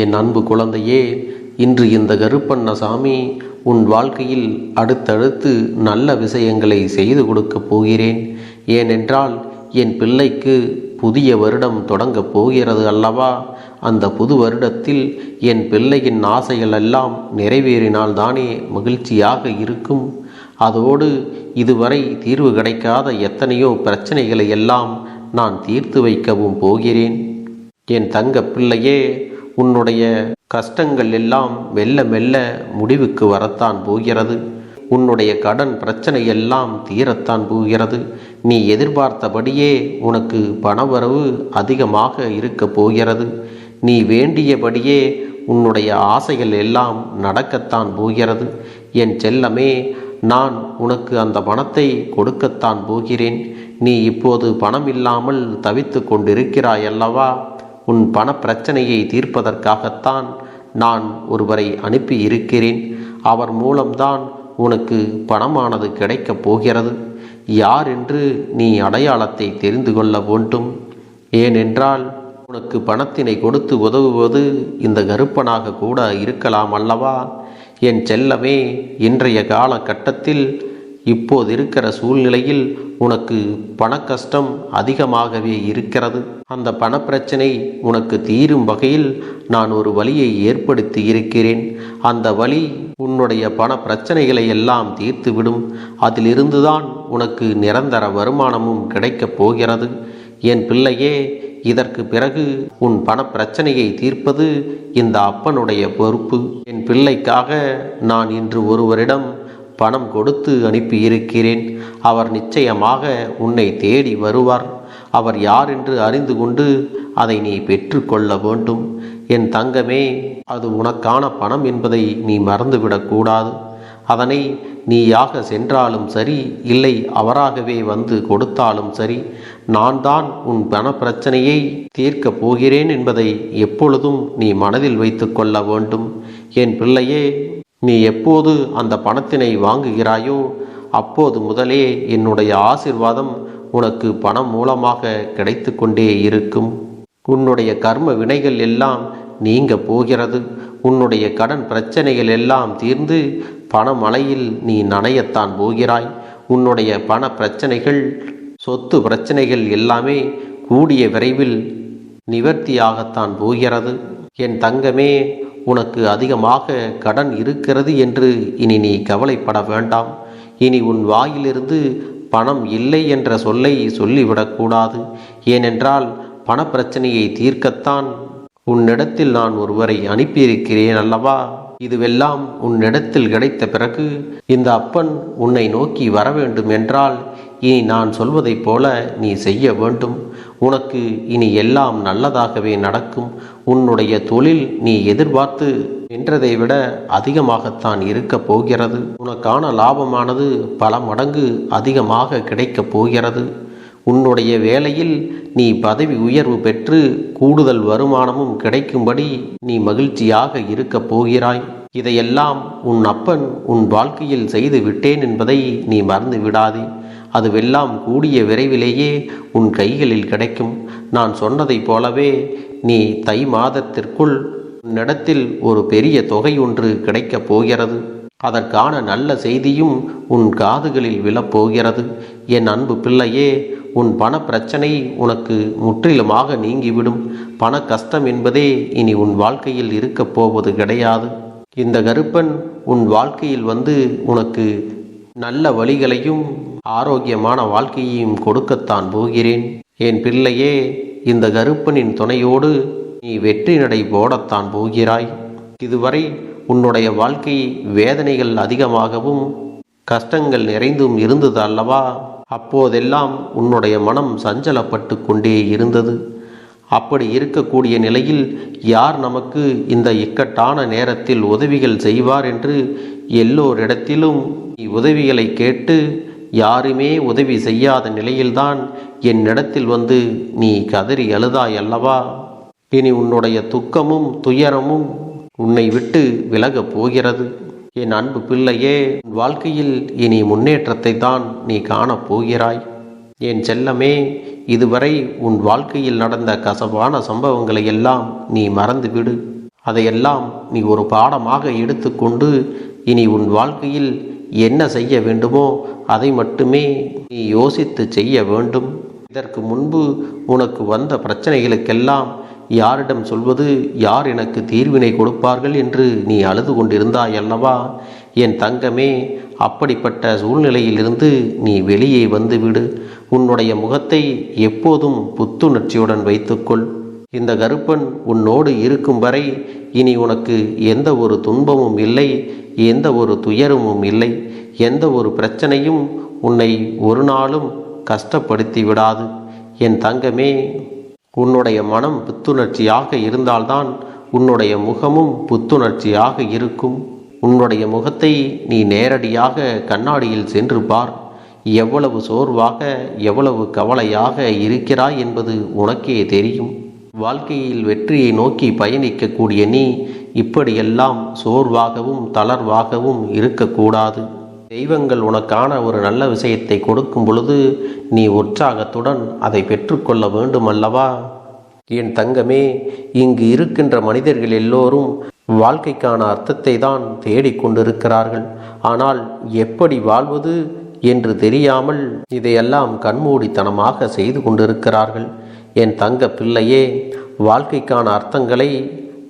என் அன்பு குழந்தையே இன்று இந்த கருப்பண்ணசாமி உன் வாழ்க்கையில் அடுத்தடுத்து நல்ல விஷயங்களை செய்து கொடுக்கப் போகிறேன். ஏனென்றால் என் பிள்ளைக்கு புதிய வருடம் தொடங்கப் போகிறது அல்லவா? அந்த புது வருடத்தில் என் பிள்ளையின் ஆசைகள் எல்லாம் நிறைவேறினால்தானே மகிழ்ச்சியாக இருக்கும். அதோடு இதுவரை தீர்வு கிடைக்காத எத்தனையோ பிரச்சனைகளை எல்லாம் நான் தீர்த்து வைக்கவும் போகிறேன். என் தங்க பிள்ளையே உன்னுடைய கஷ்டங்கள் எல்லாம் மெல்ல மெல்ல முடிவுக்கு வரத்தான் போகிறது. உன்னுடைய கடன் பிரச்சனை எல்லாம் தீரத்தான் போகிறது. நீ எதிர்பார்த்தபடியே உனக்கு பணவரவு அதிகமாக இருக்கப் போகிறது. நீ வேண்டியபடியே உன்னுடைய ஆசைகள் எல்லாம் நடக்கத்தான் போகிறது. என் செல்லமே நான் உனக்கு அந்த பணத்தை கொடுக்கத்தான் போகிறேன். நீ இப்போது பணம் இல்லாமல் தவித்து கொண்டிருக்கிறாய் அல்லவா உன் பண பிரச்சனையை தீர்ப்பதற்காகத்தான் நான் ஒருவரை அனுப்பி இருக்கிறேன் அவர் மூலம்தான் உனக்கு பணமானது கிடைக்கப் போகிறது. யார் என்று நீ அடையாளத்தை தெரிந்து கொள்ள வேண்டும். ஏனென்றால் உனக்கு பணத்தினை கொடுத்து உதவுவது இந்த கருப்பனாக கூட இருக்கலாம் அல்லவா? என் செல்லமே இன்றைய காலகட்டத்தில் இப்போது இருக்கிற சூழ்நிலையில் உனக்கு பண கஷ்டம் அதிகமாகவே இருக்கிறது. அந்த பணப்பிரச்சனை உனக்கு தீரும் வகையில் நான் ஒரு வழியை ஏற்படுத்தி இருக்கிறேன். அந்த வழி உன்னுடைய பண பிரச்சனைகளை எல்லாம் தீர்த்துவிடும். அதிலிருந்துதான் உனக்கு நிரந்தர வருமானமும் கிடைக்கப் போகிறது. என் பிள்ளையே இதற்கு பிறகு உன் பண பிரச்சனையை தீர்ப்பது இந்த அப்பனுடைய பொறுப்பு. என் பிள்ளைக்காக நான் இன்று ஒருவரிடம் பணம் கொடுத்து அனுப்பியிருக்கிறேன். அவர் நிச்சயமாக உன்னை தேடி வருவார். அவர் யார் என்று அறிந்து கொண்டு அதை நீ பெற்றுக்கொள்ள வேண்டும். என் தங்கமே அது உனக்கான பணம் என்பதை நீ மறந்துவிடக்கூடாது அதனை நீயாக சென்றாலும் சரி இல்லை அவராகவே வந்து கொடுத்தாலும் சரி நான் தான் உன் பண பிரச்சனையை தீர்க்கப் போகிறேன் என்பதை எப்பொழுதும் நீ மனதில் வைத்து கொள்ள வேண்டும். என் பிள்ளையே நீ எப்போது அந்த பணத்தினை வாங்குகிறாயோ அப்போது முதலே என்னுடைய ஆசிர்வாதம் உனக்கு பணம் மூலமாக கிடைத்து கொண்டே இருக்கும். உன்னுடைய கர்ம வினைகள் எல்லாம் நீங்க போகிறது. உன்னுடைய கடன் பிரச்சனைகள் எல்லாம் தீர்ந்து பணமழையில் நீ நனையத்தான் போகிறாய். உன்னுடைய பண பிரச்சனைகள் சொத்து பிரச்சனைகள் எல்லாமே கூடிய விரைவில் நிவர்த்தியாகத்தான் போகிறது. என் தங்கமே உனக்கு அதிகமாக கடன் இருக்கிறது என்று இனி நீ கவலைப்பட வேண்டாம். இனி உன் வாயிலிருந்து பணம் இல்லை என்ற சொல்லை சொல்லிவிடக்கூடாது ஏனென்றால் பணப்பிரச்சனையை தீர்க்கத்தான் உன்னிடத்தில் நான் ஒருவரை அனுப்பியிருக்கிறேன் அல்லவா? இதுவெல்லாம் உன்னிடத்தில் கிடைத்த பிறகு இந்த அப்பன் உன்னை நோக்கி வர வேண்டும் என்றால் இனி நான் சொல்வதைப் போல நீ செய்ய வேண்டும். உனக்கு இனி எல்லாம் நல்லதாகவே நடக்கும். உன்னுடைய தொழில் நீ எதிர்பார்த்து நின்றதை விட அதிகமாகத்தான் இருக்கப் போகிறது. உனக்கான லாபமானது பல மடங்கு அதிகமாக கிடைக்கப் போகிறது. உன்னுடைய வேலையில் நீ பதவி உயர்வு பெற்று கூடுதல் வருமானமும் கிடைக்கும்படி நீ மகிழ்ச்சியாக இருக்கப் போகிறாய். இதையெல்லாம் உன் அப்பன் உன் வாழ்க்கையில் செய்து விட்டேன் என்பதை நீ மறந்து விடாதே. அதுவெல்லாம் கூடிய விரைவிலேயே உன் கைகளில் கிடைக்கும். நான் சொன்னதைப் போலவே நீ தை மாதத்திற்குள் உன்னிடத்தில் ஒரு பெரிய தொகை ஒன்று கிடைக்கப் போகிறது. அதற்கான நல்ல செய்தியும் உன் காதுகளில் விழப்போகிறது என் அன்பு பிள்ளையே உன் பண பிரச்சனை உனக்கு முற்றிலுமாக நீங்கிவிடும். பண கஷ்டம் என்பதே இனி உன் வாழ்க்கையில் இருக்கப் போவது கிடையாது. இந்த கருப்பன் உன் வாழ்க்கையில் வந்து உனக்கு நல்ல வழிகளையும் ஆரோக்கியமான வாழ்க்கையையும் கொடுக்கத்தான் போகிறேன். என் பிள்ளையே இந்த கருப்பனின் துணையோடு நீ வெற்றி நடை போடத்தான் போகிறாய். இதுவரை உன்னுடைய வாழ்க்கை வேதனைகள் அதிகமாகவும் கஷ்டங்கள் நிறைந்தும் இருந்தது அல்லவா? அப்போதெல்லாம் உன்னுடைய மனம் சஞ்சலப்பட்டு கொண்டே இருந்தது. அப்படி இருக்கக்கூடிய நிலையில் யார் நமக்கு இந்த இக்கட்டான நேரத்தில் உதவிகள் செய்வார் என்று எல்லோரிடத்திலும் நீ உதவிகளை கேட்டு யாருமே உதவி செய்யாத நிலையில்தான் என்னிடத்தில் வந்து நீ கதறி அழுதாய் அல்லவா? இனி உன்னுடைய துக்கமும் துயரமும் உன்னை விட்டு விலகப் போகிறது. என் அன்பு பிள்ளையே உன் வாழ்க்கையில் இனி முன்னேற்றத்தை தான் நீ காணப் போகிறாய். என் செல்லமே இதுவரை உன் வாழ்க்கையில் நடந்த கசப்பான சம்பவங்களை எல்லாம் நீ மறந்துவிடு. அதையெல்லாம் நீ ஒரு பாடமாக எடுத்துக்கொண்டு இனி உன் வாழ்க்கையில் என்ன செய்ய வேண்டுமோ அதை மட்டுமே நீ யோசித்து செய்ய வேண்டும். இதற்கு முன்பு உனக்கு வந்த பிரச்சனைகளுக்கெல்லாம் யாரிடம் சொல்வது யார் எனக்கு தீர்வினை கொடுப்பார்கள் என்று நீ அழுது கொண்டிருந்தாய் அல்லவா? என் தங்கமே அப்படிப்பட்ட சூழ்நிலையிலிருந்து நீ வெளியே வந்துவிடு. உன்னுடைய முகத்தை எப்போதும் புத்துணர்ச்சியுடன் வைத்துக்கொள். இந்த கருப்பன் உன்னோடு இருக்கும் வரை இனி உனக்கு எந்த ஒரு துன்பமும் இல்லை. எந்த ஒரு துயரமும் இல்லை. எந்த ஒரு பிரச்சனையும் உன்னை ஒரு நாளும் கஷ்டப்படுத்தி விடாது. என் தங்கமே உன்னுடைய மனம் புத்துணர்ச்சியாக இருந்தால்தான் உன்னுடைய முகமும் புத்துணர்ச்சியாக இருக்கும். உன்னுடைய முகத்தை நீ நேரடியாக கண்ணாடியில் சென்று பார். எவ்வளவு சோர்வாக எவ்வளவு கவலையாக இருக்கிறாய் என்பது உனக்கே தெரியும். வாழ்க்கையில் வெற்றியை நோக்கி பயணிக்கக்கூடிய நீ இப்படியெல்லாம் சோர்வாகவும் தளர்வாகவும் இருக்கக்கூடாது. தெய்வங்கள் உனக்கான ஒரு நல்ல விஷயத்தை கொடுக்கும் பொழுது நீ உற்சாகத்துடன் அதை பெற்றுக்கொள்ள வேண்டுமல்லவா? என் தங்கமே இங்கு இருக்கின்ற மனிதர்கள் எல்லோரும் வாழ்க்கைக்கான அர்த்தத்தை தான் தேடிக்கொண்டிருக்கிறார்கள் ஆனால் எப்படி வாழ்வது என்று தெரியாமல் இதையெல்லாம் கண்மூடித்தனமாக செய்து கொண்டிருக்கிறார்கள். என் தங்க பிள்ளையே வாழ்க்கைக்கான அர்த்தங்களை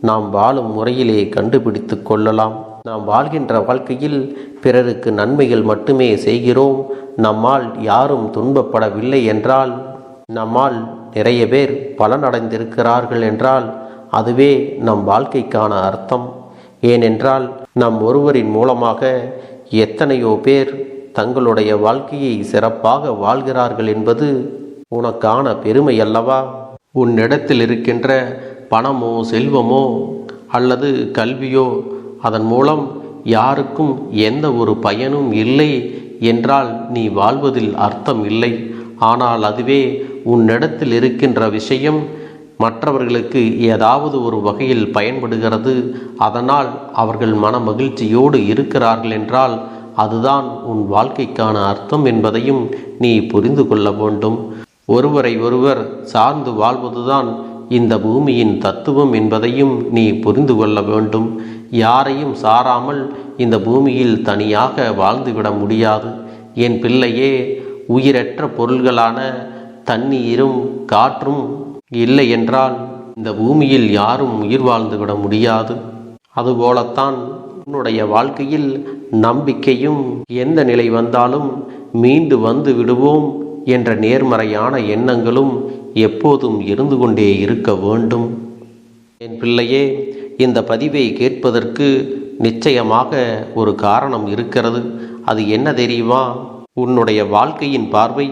நாம் வாழும் முறையிலே கண்டுபிடித்து கொள்ளலாம். நாம் வாழ்கின்ற வாழ்க்கையில் பிறருக்கு நன்மைகள் மட்டுமே செய்கிறோம். நம்மால் யாரும் துன்பப்படவில்லை என்றால் நம்மால் நிறைய பேர் பலனடைந்திருக்கிறார்கள் என்றால் அதுவே நம் வாழ்க்கைக்கான அர்த்தம். ஏனென்றால் நம் ஒருவரின் மூலமாக எத்தனையோ பேர் தங்களுடைய வாழ்க்கையை சிறப்பாக வாழ்கிறார்கள் என்பது உனக்கான பெருமை அல்லவா? உன்னிடத்தில் இருக்கின்ற பணமோ செல்வமோ அல்லது கல்வியோ அதன் மூலம் யாருக்கும் எந்த ஒரு பயனும் இல்லை என்றால் நீ வாழ்வதில் அர்த்தம் இல்லை ஆனால் அதுவே உன்னிடத்தில் இருக்கின்ற விஷயம். மற்றவர்களுக்கு ஏதாவது ஒரு வகையில் பயன்படுகிறது. அதனால் அவர்கள் மன மகிழ்ச்சியோடு இருக்கிறார்கள் என்றால் அதுதான் உன் வாழ்க்கைக்கான அர்த்தம் என்பதையும் நீ புரிந்து கொள்ள வேண்டும். ஒருவரை ஒருவர் சார்ந்து வாழ்வதுதான் இந்த பூமியின் தத்துவம் என்பதையும் நீ புரிந்து கொள்ள வேண்டும். யாரையும் சாராமல் இந்த பூமியில் தனியாக வாழ்ந்துவிட முடியாது. என் பிள்ளையே உயிரற்ற பொருள்களான தண்ணீரும் காற்றும் இல்லை என்றால் இந்த பூமியில் யாரும் உயிர் வாழ்ந்துவிட முடியாது. அதுபோலத்தான் உன்னுடைய வாழ்க்கையில் நம்பிக்கையும் எந்த நிலை வந்தாலும் மீண்டு வந்து விடுவோம் என்ற நேர்மறையான எண்ணங்களும் எப்போதும் இருந்து கொண்டே இருக்க வேண்டும். என் பிள்ளையே இந்த பதிவை கேட்பதற்கு நிச்சயமாக ஒரு காரணம் இருக்கிறது. அது என்ன தெரியுமா? உன்னுடைய வாழ்க்கையின் பார்வை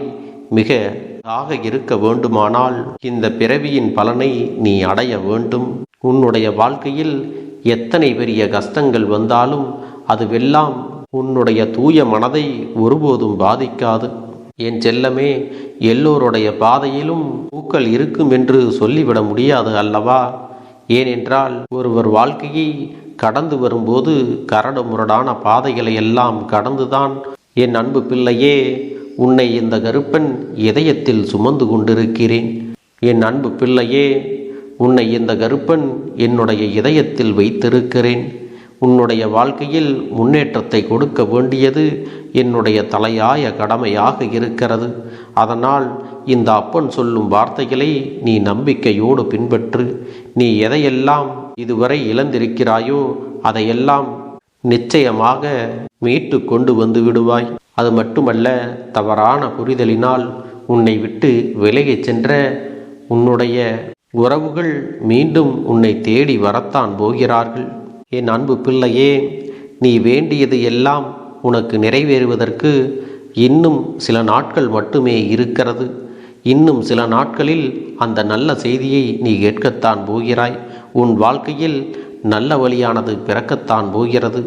மிக ஆக இருக்க வேண்டுமானால் இந்த பிறவியின் பலனை நீ அடைய வேண்டும். உன்னுடைய வாழ்க்கையில் எத்தனை பெரிய கஷ்டங்கள் வந்தாலும் அதுவெல்லாம் உன்னுடைய தூய மனதை ஒருபோதும் பாதிக்காது. என் செல்லமே எல்லோருடைய பாதையிலும் பூக்கள் இருக்கும் என்று சொல்லிவிட முடியாது அல்லவா? ஏனென்றால் ஒருவர் வாழ்க்கையை கடந்து வரும்போது கரடு முரடான பாதைகளை எல்லாம் கடந்துதான் என் அன்பு பிள்ளையே உன்னை இந்த கருப்பன் இதயத்தில் சுமந்து கொண்டிருக்கிறேன். என் அன்பு பிள்ளையே உன்னை இந்த கருப்பன் என்னுடைய இதயத்தில் வைத்திருக்கிறேன். உன்னுடைய வாழ்க்கையில் முன்னேற்றத்தை கொடுக்க வேண்டியது என்னுடைய தலையாய கடமையாக இருக்கிறது. அதனால் இந்த அப்பன் சொல்லும் வார்த்தைகளை நீ நம்பிக்கையோடு பின்பற்று. நீ எதையெல்லாம் இதுவரை இழந்திருக்கிறாயோ அதையெல்லாம் நிச்சயமாக மீட்டு கொண்டு வந்து விடுவாய். அது மட்டுமல்ல தவறான புரிதலினால் உன்னை விட்டு விலகிச் சென்ற உன்னுடைய உறவுகள் மீண்டும் உன்னை தேடி வரத்தான் போகிறார்கள். என் அன்பு பிள்ளையே நீ வேண்டியது எல்லாம் உனக்கு நிறைவேறுவதற்கு இன்னும் சில நாட்கள் மட்டுமே இருக்கிறது. இன்னும் சில நாட்களில் அந்த நல்ல செய்தியை நீ கேட்கத்தான் போகிறாய். உன் வாழ்க்கையில் நல்ல வழியானது பிறக்கத்தான் போகிறது.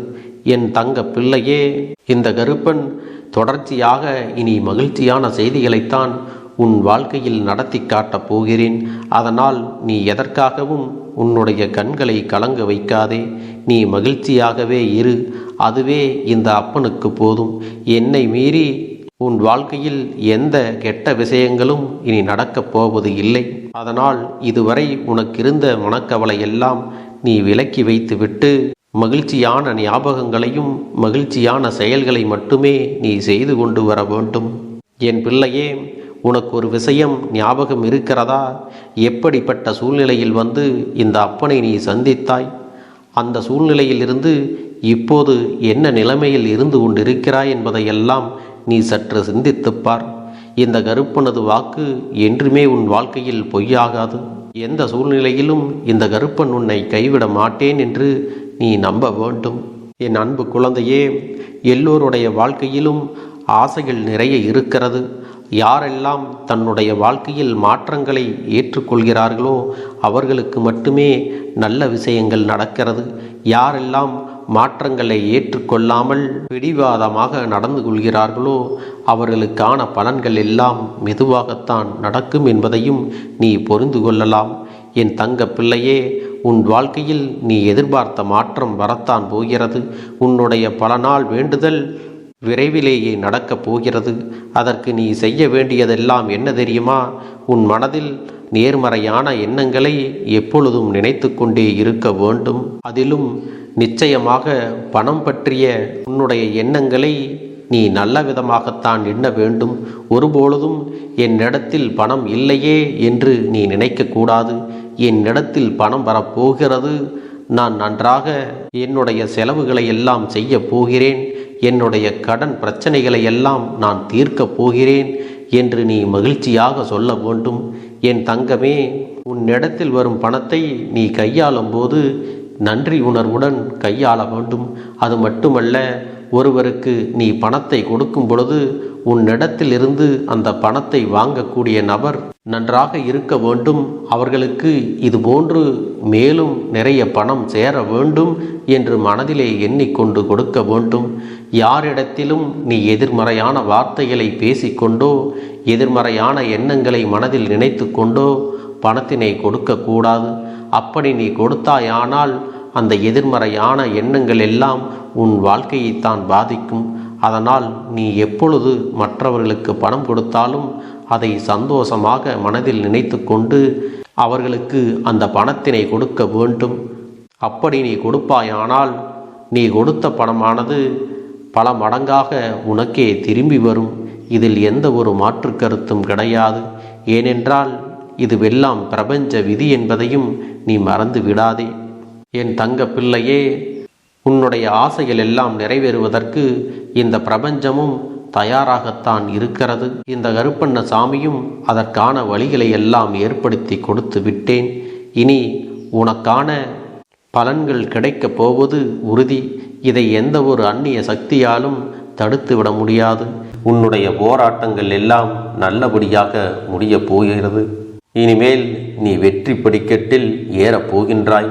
என் தங்க பிள்ளையே இந்த கருப்பன் தொடர்ச்சியாக இனி மகிழ்ச்சியான செய்திகளைத்தான் உன் வாழ்க்கையில் நடத்தி காட்டப் போகிறேன். அதனால் நீ எதற்காகவும் உன்னுடைய கண்களை கலங்க வைக்காதே. நீ மகிழ்ச்சியாகவே இரு. அதுவே இந்த அப்பனுக்கு போதும். என்னை மீறி உன் வாழ்க்கையில் எந்த கெட்ட விஷயங்களும் இனி நடக்கப் போவது இல்லை. அதனால் இதுவரை உனக்கிருந்த மனக்கவலை எல்லாம் நீ விலக்கி வைத்துவிட்டு மகிழ்ச்சியான ஞாபகங்களையும் மகிழ்ச்சியான செயல்களை மட்டுமே நீ செய்து கொண்டு வர வேண்டும். என் பிள்ளையே உனக்கு ஒரு விஷயம் ஞாபகம் இருக்கிறதா? எப்படிப்பட்ட சூழ்நிலையில் வந்து இந்த அப்பனை நீ சந்தித்தாய்? அந்த சூழ்நிலையிலிருந்து இப்போது என்ன நிலைமையில் இருந்து கொண்டிருக்கிறாய் என்பதையெல்லாம் நீ சற்று சிந்தித்துப்பார் இந்த கருப்பனது வாக்கு என்றுமே உன் வாழ்க்கையில் பொய்யாகாது. எந்த சூழ்நிலையிலும் இந்த கருப்பன் உன்னை கைவிட மாட்டேன் என்று நீ நம்ப வேண்டும். என் அன்பு குழந்தையே எல்லோருடைய வாழ்க்கையிலும் ஆசைகள் நிறைய இருக்கிறது. யாரெல்லாம் தன்னுடைய வாழ்க்கையில் மாற்றங்களை ஏற்றுக்கொள்கிறார்களோ அவர்களுக்கு மட்டுமே நல்ல விஷயங்கள் நடக்கிறது. யாரெல்லாம் மாற்றங்களை ஏற்றுக்கொள்ளாமல் பிடிவாதமாக நடந்து கொள்கிறார்களோ அவர்களுக்கான பலன்கள் எல்லாம் மெதுவாகத்தான் நடக்கும் என்பதையும் நீ புரிந்து கொள்ளலாம். என் தங்க பிள்ளையே உன் வாழ்க்கையில் நீ எதிர்பார்த்த மாற்றம் வரத்தான் போகிறது. உன்னுடைய பல நாள் வேண்டுதல் விரைவிலேயே நடக்கப் போகிறது. அதற்கு நீ செய்ய வேண்டியதெல்லாம் என்ன தெரியுமா? உன் மனதில் நேர்மறையான எண்ணங்களை எப்பொழுதும் நினைத்து கொண்டே இருக்க வேண்டும். அதிலும் நிச்சயமாக பணம் பற்றிய உன்னுடைய எண்ணங்களை நீ நல்ல விதமாகத்தான் எண்ண வேண்டும். ஒருபொழுதும் என்னிடத்தில் பணம் இல்லையே என்று நீ நினைக்கக்கூடாது என்னிடத்தில் பணம் வரப்போகிறது. நான் நன்றாக என்னுடைய செலவுகளை எல்லாம் செய்ய போகிறேன். என்னுடைய கடன் பிரச்சனைகளை எல்லாம் நான் தீர்க்கப் போகிறேன் என்று நீ மகிழ்ச்சியாக சொல்ல வேண்டும். என் தங்கமே உன்னிடத்தில் வரும் பணத்தை நீ கையாளும் போது நன்றி உணர்வுடன் கையாள வேண்டும். அது மட்டுமல்ல ஒருவருக்கு நீ பணத்தை கொடுக்கும் பொழுது உன்னிடத்திலிருந்து அந்த பணத்தை வாங்கக்கூடிய நபர் நன்றாக இருக்க வேண்டும். அவர்களுக்கு இதுபோன்று மேலும் நிறைய பணம் சேர வேண்டும் என்று மனதிலே எண்ணிக்கொண்டு கொடுக்க வேண்டும். யாரிடத்திலும் நீ எதிர்மறையான வார்த்தைகளை பேசிக்கொண்டோ எதிர்மறையான எண்ணங்களை மனதில் நினைத்து கொண்டோ பணத்தினை கொடுக்கக்கூடாது. அப்படி நீ கொடுத்தாயானால் அந்த எதிர்மறையான எண்ணங்கள் எல்லாம் உன் வாழ்க்கையைத்தான் பாதிக்கும். அதனால் நீ எப்பொழுது மற்றவர்களுக்கு பணம் கொடுத்தாலும் அதை சந்தோஷமாக மனதில் நினைத்து கொண்டு அவர்களுக்கு அந்த பணத்தினை கொடுக்க வேண்டும். அப்படி நீ கொடுப்பாயானால் நீ கொடுத்த பணமானது பல மடங்காக உனக்கே திரும்பி வரும். இதில் எந்த ஒரு மாற்று கருத்தும் கிடையாது. ஏனென்றால் இதுவெல்லாம் பிரபஞ்ச விதி என்பதையும் நீ மறந்து விடாதே. என் தங்க பிள்ளையே உன்னுடைய ஆசைகள் எல்லாம் நிறைவேறுவதற்கு இந்த பிரபஞ்சமும் தயாராகத்தான் இருக்கிறது. இந்த கருப்பண்ண சாமியும் அதற்கான வழிகளை எல்லாம் ஏற்படுத்தி கொடுத்து விட்டேன். இனி உனக்கான பலன்கள் கிடைக்கப் போவது உறுதி. இதை எந்த ஒரு அந்நிய சக்தியாலும் தடுத்து விட முடியாது. உன்னுடைய போராட்டங்கள் எல்லாம் நல்லபடியாக முடியப் போகிறது. இனிமேல் நீ வெற்றி படிக்கட்டில் ஏறப் போகின்றாய்.